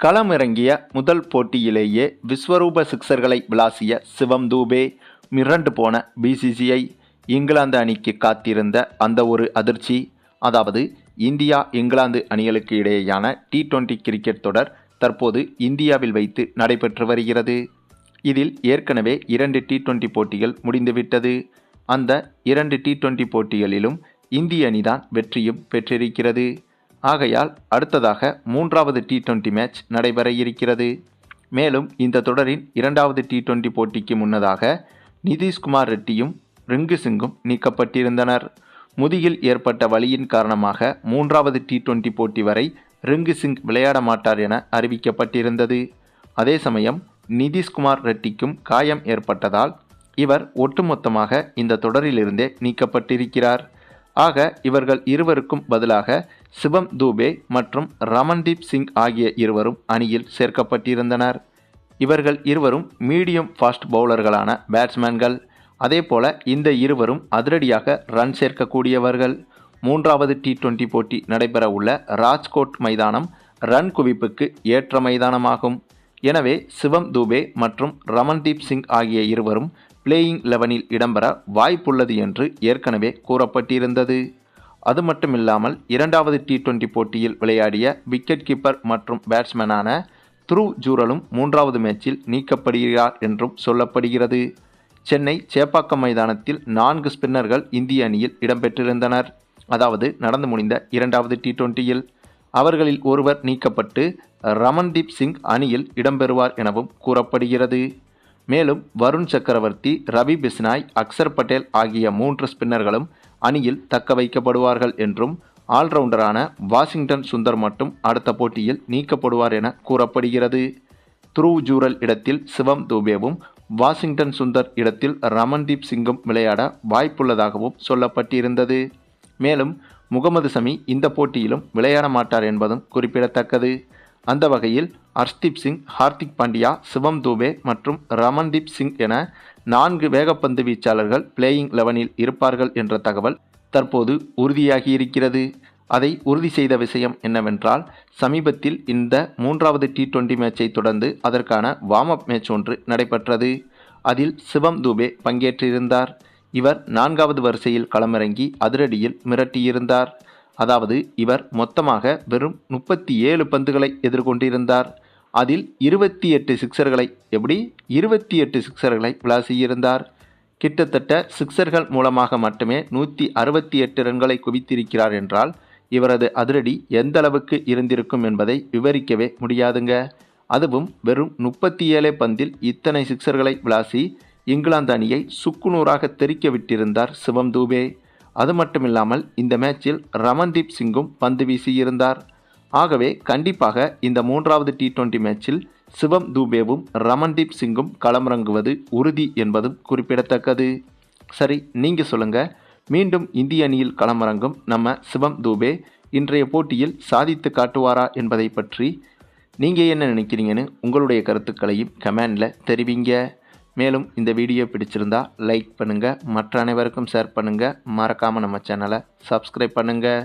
களமிறங்கிய முதல் போட்டியிலேயே விஸ்வரூப சிக்சர்களை விளாசிய சிவம் தூபே மிரண்டு போன பிசிசிஐ இங்கிலாந்து அணிக்கு காத்திருந்த அந்த ஒரு அதிர்ச்சி அதாவது இந்தியா இங்கிலாந்து அணிகளுக்கு இடையேயான டி டுவெண்டி கிரிக்கெட் தொடர் தற்போது இந்தியாவில் வைத்து நடைபெற்று வருகிறது. இதில் ஏற்கனவே இரண்டு டி டுவெண்டி போட்டிகள் முடிந்துவிட்டது. அந்த இரண்டு டி டுவெண்டி போட்டிகளிலும் இந்திய அணிதான் வெற்றியும் பெற்றிருக்கிறது. ஆகையால் அடுத்ததாக மூன்றாவது டி டுவெண்டி மேட்ச் நடைபெற இருக்கிறது. மேலும் இந்த தொடரின் இரண்டாவது டி டுவெண்டி போட்டிக்கு முன்னதாக நிதிஷ்குமார் ரெட்டியும் ரிங்கு சிங்கும் நீக்கப்பட்டிருந்தனர். முதுகில் ஏற்பட்ட வலியின் காரணமாக மூன்றாவது டி டுவெண்டி போட்டி வரை ரிங்கு சிங் விளையாட மாட்டார் என அறிவிக்கப்பட்டிருந்தது. அதே சமயம் நிதிஷ்குமார் ரெட்டிக்கும் காயம் ஏற்பட்டதால் இவர் ஒட்டுமொத்தமாக இந்த தொடரிலிருந்தே நீக்கப்பட்டிருக்கிறார். ஆக இவர்கள் இருவருக்கும் பதிலாக சிவம் தூபே மற்றும் ரமன்தீப் சிங் ஆகிய இருவரும் அணியில் சேர்க்கப்பட்டிருந்தனர். இவர்கள் இருவரும் மீடியம் ஃபாஸ்ட் பவுலர்களான பேட்ஸ்மேன்கள். அதேபோல இந்த இருவரும் அதிரடியாக ரன் சேர்க்கக்கூடியவர்கள். மூன்றாவது டி டுவெண்டி போட்டி நடைபெற உள்ள ராஜ்கோட் மைதானம் ரன் குவிப்புக்கு ஏற்ற மைதானமாகும். எனவே சிவம் தூபே மற்றும் ரமன்தீப் சிங் ஆகிய இருவரும் பிளேயிங் லெவனில் இடம்பெற வாய்ப்புள்ளது என்று ஏற்கனவே கூறப்பட்டிருந்தது. அது மட்டுமில்லாமல் இரண்டாவது டி டுவெண்டி போட்டியில் விளையாடிய விக்கெட் கீப்பர் மற்றும் பேட்ஸ்மேனான த்ரூ ஜூரலும் மூன்றாவது மேட்சில் நீக்கப்படுகிறார் என்றும் சொல்லப்படுகிறது. சென்னை சேப்பாக்கம் மைதானத்தில் நான்கு ஸ்பின்னர்கள் இந்திய அணியில் இடம்பெற்றிருந்தனர். அதாவது நடந்து முடிந்த இரண்டாவது டி டுவெண்ட்டியில் அவர்களில் ஒருவர் நீக்கப்பட்டு ரமன்தீப் சிங் அணியில் இடம்பெறுவார் எனவும் கூறப்படுகிறது. மேலும் வருண் சக்கரவர்த்தி ரவி பிஸ்னாய் அக்சர் பட்டேல் ஆகிய மூன்று ஸ்பின்னர்களும் அணியில் தக்க வைக்கப்படுவார்கள் என்றும் ஆல்ரவுண்டரான வாஷிங்டன் சுந்தர் மட்டும் அடுத்த போட்டியில் நீக்கப்படுவார் என கூறப்படுகிறது. துருவ் ஜூரல் இடத்தில் சிவம் தூபேவும் வாஷிங்டன் சுந்தர் இடத்தில் ரமன்தீப் சிங்கும் விளையாட வாய்ப்புள்ளதாகவும் சொல்லப்பட்டிருந்தது. மேலும் முகமது சமி இந்த போட்டியிலும் விளையாட மாட்டார் என்பதும் குறிப்பிடத்தக்கது. அந்த வகையில் அர்ஷ்தீப் சிங் ஹார்திக் பாண்டியா சிவம் தூபே மற்றும் ரமன்தீப் சிங் என நான்கு வேகப்பந்து வீச்சாளர்கள் பிளேயிங் லெவனில் இருப்பார்கள் என்ற தகவல் தற்போது உறுதியாகியிருக்கிறது. அதை உறுதி செய்த விஷயம் என்னவென்றால் சமீபத்தில் இந்த மூன்றாவது டி டுவெண்டி மேட்சை தொடர்ந்து அதற்கான வார்ம் அப் மேட்ச் ஒன்று நடைபெற்றது. அதில் சிவம் தூபே பங்கேற்றிருந்தார். இவர் நான்காவது வரிசையில் களமிறங்கி அதிரடியில் மிரட்டியிருந்தார். அதாவது இவர் மொத்தமாக வெறும் முப்பத்தி ஏழு பந்துகளை எதிர்கொண்டிருந்தார். அதில் இருபத்தி எட்டு சிக்சர்களை எப்படி? இருபத்தி எட்டு சிக்சர்களை விளாசியிருந்தார். கிட்டத்தட்ட சிக்சர்கள் மூலமாக மட்டுமே நூற்றி அறுபத்தி எட்டு ரன்களை குவித்திருக்கிறார் என்றால் இவரது அதிரடி எந்த அளவுக்கு இருந்திருக்கும் என்பதை விவரிக்கவே முடியாதுங்க. அதுவும் வெறும் முப்பத்தி ஏழே பந்தில் இத்தனை சிக்சர்களை விளாசி இங்கிலாந்து அணியை சுக்குநூறாக தெறிக்க விட்டிருந்தார் சிவம் தூபே. அது மட்டுமில்லாமல் இந்த மேட்சில் ரமன்தீப் சிங்கும் பந்து வீசியிருந்தார். ஆகவே கண்டிப்பாக இந்த மூன்றாவது டி டுவெண்டி மேட்சில் சிவம் தூபேவும் ரமன்தீப் சிங்கும் களமிறங்குவது உறுதி என்பதும் குறிப்பிடத்தக்கது. சரி நீங்கள் சொல்லுங்கள் மீண்டும் இந்திய அணியில் களமிறங்கும் நம்ம சிவம் தூபே இன்றைய போட்டியில் சாதித்து காட்டுவாரா என்பதை பற்றி நீங்கள் என்ன நினைக்கிறீங்கன்னு உங்களுடைய கருத்துக்களையும் கமெண்டில் தெரிவிங்க. மேலும் இந்த வீடியோ பிடிச்சிருந்தா லைக் பண்ணுங்கள் மற்ற அனைவருக்கும் ஷேர் பண்ணுங்கள் மறக்காமல் நம்ம சேனலை சப்ஸ்கிரைப் பண்ணுங்கள்